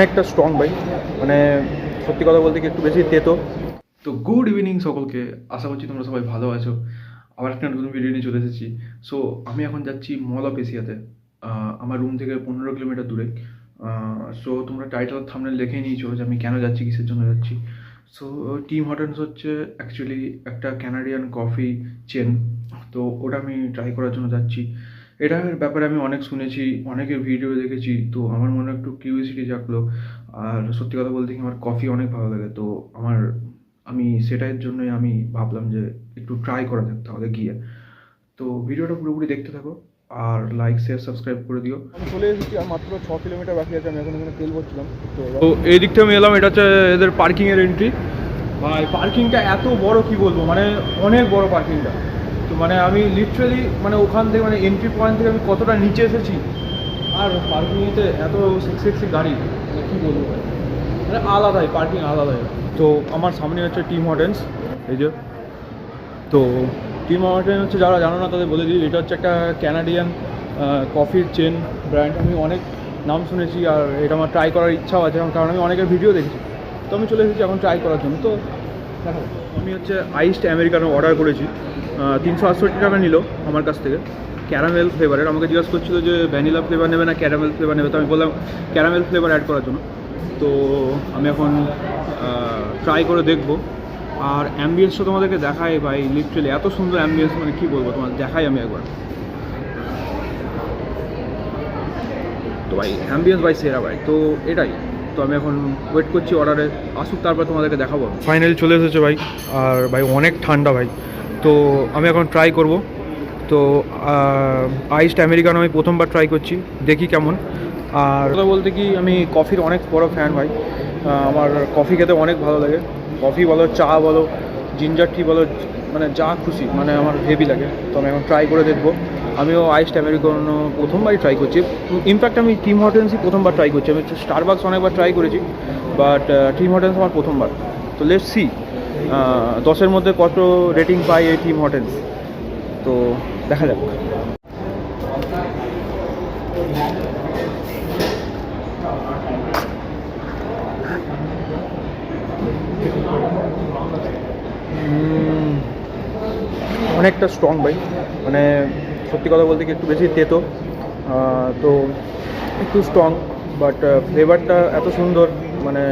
অনেকটা strong bike মানে সত্যি কথা বলতে কি একটু বেশি তেতো। তো গুড ইভিনিং সকলকে আশা করছি তোমরা সবাই ভালো আছো। আবার একটা নতুন ভিডিও নিয়ে চলে এসেছি। সো আমি এখন যাচ্ছি মল অফ এশিয়াতে আমার রুম থেকে পনেরো কিলোমিটার দূরে। সো তোমরা টাইটেল থামনে লিখে নিয়েছো যে আমি কেন যাচ্ছি, কিসের জন্য যাচ্ছি। সো টিম হটেন্স হচ্ছে অ্যাকচুয়ালি একটা ক্যানাডিয়ান কফি চেন তো ওটা আমি ট্রাই করার জন্য যাচ্ছি। এটার ব্যাপারে আমি অনেক শুনেছি অনেকের ভিডিও দেখেছি তো আমার মনে একটু কিউরিয়াসিটি জাগলো। আর সত্যি কথা বলতে কি আমার কফি অনেক ভালো লাগে তো আমার আমি সেটার জন্যই আমি ভাবলাম যে একটু ট্রাই করা যাক তাহলে গিয়ে। তো ভিডিওটা পুরোপুরি দেখতে থাকো আর লাইক শেয়ার সাবস্ক্রাইব করে দিও। আমি চলে এসেছি আর মাত্র ছ কিলোমিটার বাকি আছে আমি এখন এখানে তেল ভরছিলাম। তো এই দিক থেকে আমি এলাম এটা হচ্ছে এদের পার্কিংয়ের এন্ট্রি ভাই পার্কিংটা এত বড় কি বলব? মানে অনেক বড় পার্কিংটা তো মানে আমি লিটারালি মানে ওখান থেকে মানে এন্ট্রি পয়েন্ট থেকে আমি কতটা নিচে এসেছি? আর পার্কিংয়েতে এত সেক্সি সেক্সি গাড়ি মানে কী বলব? মানে আলাদাই পার্কিং আলাদাই। তো আমার সামনে হচ্ছে টিম হটেন্স এই যে। তো টিম হটেন হচ্ছে যারা জানো না, তাদের বলে দিই, এটা হচ্ছে একটা ক্যানাডিয়ান কফির চেন ব্র্যান্ড আমি অনেক নাম শুনেছি আর এটা আমার ট্রাই করার ইচ্ছাও আছে, কারণ আমি অনেকের ভিডিও দেখেছি। তো আমি চলে এসেছি এখন ট্রাই করার জন্য। তো দেখো আমি হচ্ছে আইসড আমেরিকানো অর্ডার করেছি। তিনশো আটষট্টি টাকা নিল আমার কাছ থেকে। ক্যারামেল ফ্লেভারের আমাকে জিজ্ঞাসা করছিল যে ভ্যানিলা ফ্লেভার নেবে না ক্যারামেল ফ্লেভার নেবে। তো আমি বললাম ক্যারামেল ফ্লেভার অ্যাড করার জন্য। তো আমি এখন ট্রাই করে দেখব। আর অ্যাম্বিয়েন্সটা তোমাদেরকে দেখাই ভাই লিটারেলি এত সুন্দর অ্যাম্বিয়েন্স মানে কী বলব তোমার, দেখাই আমি একবার। তো ভাই অ্যাম্বিয়েন্স ভাই সেরা ভাই। তো এটাই। তো আমি এখন ওয়েট করছি অর্ডারে আসুক তারপর তোমাদেরকে দেখাবো। ফাইনালি চলে এসেছে ভাই আর ভাই অনেক ঠান্ডা ভাই। তো আমি এখন ট্রাই করব। তো আইসড আমেরিকান আমি প্রথমবার ট্রাই করছি দেখি কেমন। আর কথা বলতে কি আমি কফির অনেক বড় ফ্যান ভাই। আমার কফি খেতে অনেক ভালো লাগে। কফি বলো চা বলো জিঞ্জার টি বলো মানে যা খুশি মানে আমার হেভি লাগে। তো আমি এখন ট্রাই করে দেখব। আমিও আইসড আমেরিকানো প্রথমবারই ট্রাই করছি। ইনফ্যাক্ট আমি টিম হটেন্সই প্রথমবার ট্রাই করছি। আমি স্টার স্টারবাক্স অনেকবার ট্রাই করেছি বাট টিম হটেন্স আমার প্রথমবার। তো লেটস সি দশের মধ্যে কত রেটিং পাই এই টিম হটেন্স তো দেখা যাক। অনেকটা স্ট্রং ভাই। মানে সত্যি কথা বলতে কি একটু বেশি তেতো তো একটু স্ট্রং বাট ফ্লেভারটা এত সুন্দর মানে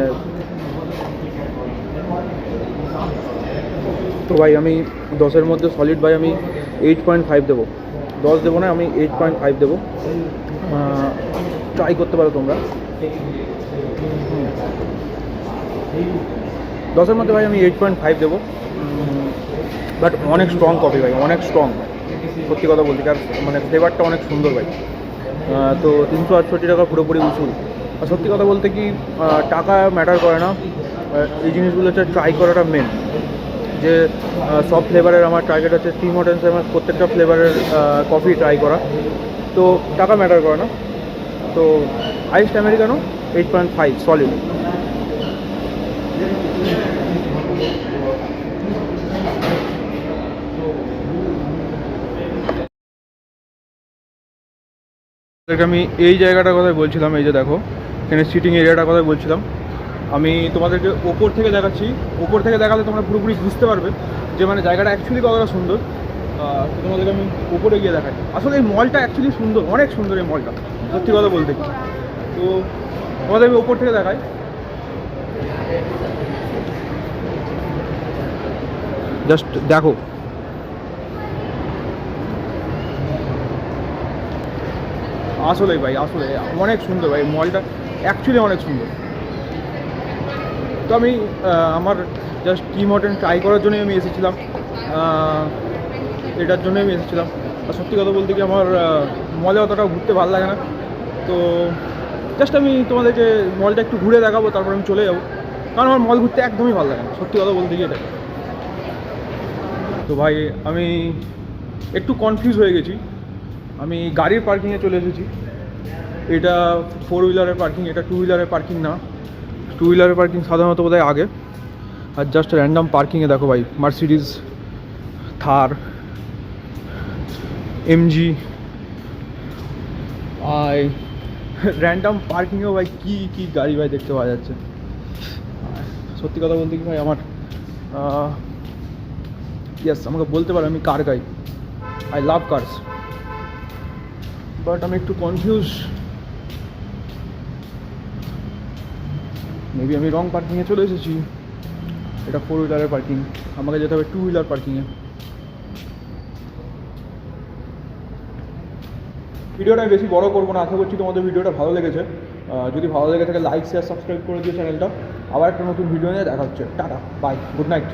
তো ভাই আমি দশের মধ্যে সলিড ভাই আমি এইট পয়েন্ট ফাইভ দেবো। দশ দেবো না, আমি এইট পয়েন্ট ফাইভ দেবো। ট্রাই করতে পারো তোমরা। দশের মধ্যে ভাই আমি এইট পয়েন্ট ফাইভ দেবো। বাট অনেক স্ট্রং কফি ভাই, অনেক স্ট্রং সত্যি কথা বলছি কারণ মানে ফ্লেভারটা অনেক সুন্দর ভাই। তো তিনশো আটষট্টি টাকা পুরোপুরি উসুল। আর সত্যি কথা বলতে কি টাকা ম্যাটার করে না। এই জিনিসগুলো হচ্ছে ট্রাই করাটা মেন যে সব ফ্লেভারের আমার টার্গেট হচ্ছে টিম হোটেলসে আমার প্রত্যেকটা ফ্লেভারের কফি ট্রাই করা। তো টাকা ম্যাটার করে না। তো iced americano eight point five solid আমি এই জায়গাটার কথা বলছিলাম, এই যে দেখো, এখানে সিটিং এরিয়াটার কথা বলছিলাম। আমি তোমাদেরকে ওপর থেকে দেখাচ্ছি। ওপর থেকে দেখালে তোমরা পুরোপুরি বুঝতে পারবে যে মানে জায়গাটা অ্যাকচুয়ালি কতটা সুন্দর। তোমাদেরকে আমি উপরে গিয়ে দেখাই। আসলে এই মলটা অ্যাকচুয়ালি সুন্দর, অনেক সুন্দর এই মলটা সত্যি কথা বলতে। তো তোমাদের আমি ওপর থেকে দেখাই। জাস্ট দেখো আসলেই ভাই, আসলে অনেক সুন্দর ভাই, মলটা অ্যাকচুয়ালি অনেক সুন্দর। তো আমি আমার জাস্ট টি মটন ট্রাই করার জন্যই আমি এসেছিলাম। এটার জন্যই আমি এসেছিলাম। আর সত্যি কথা বলতে কি আমার মলে অতটা ঘুরতে ভালো লাগে না। তো জাস্ট আমি তোমাদেরকে মলটা একটু ঘুরে দেখাবো, তারপর আমি চলে যাব। কারণ আমার মল ঘুরতে একদমই ভালো লাগে না, সত্যি কথা বলতে গিয়ে এটা। তো ভাই, আমি একটু কনফিউজ হয়ে গেছি। আমি গাড়ির পার্কিংয়ে চলে এসেছি। এটা ফোর হুইলারের পার্কিং এটা টু হুইলারের পার্কিং না। টু হুইলারের পার্কিং সাধারণত বোধহয় আগে। আর জাস্ট র্যান্ডাম পার্কিংয়ে দেখো ভাই মার্সিডিজ থার এমজি আই র্যান্ডাম পার্কিংয়েও ভাই কী কী গাড়ি ভাই দেখতে পাওয়া যাচ্ছে। সত্যি কথা বলতে কি ভাই, আমার ইয়াস আমাকে বলতে পারো আমি car guy I love cars but আমি একটু কনফিউজ মেবি আমি রং পার্কিংয়ে চলে এসেছি। এটা ফোর হুইলারের পার্কিং আমাকে যেতে হবে টু হুইলার পার্কিংয়ে ভিডিওটা আমি বেশি বড় করব না। আশা করছি তোমাদের ভিডিওটা ভালো লেগেছে। যদি ভালো লেগে থাকে লাইক শেয়ার সাবস্ক্রাইব করে দিও চ্যানেলটা। আবার একটা নতুন ভিডিও নিয়ে দেখা হচ্ছে। Tata bye good night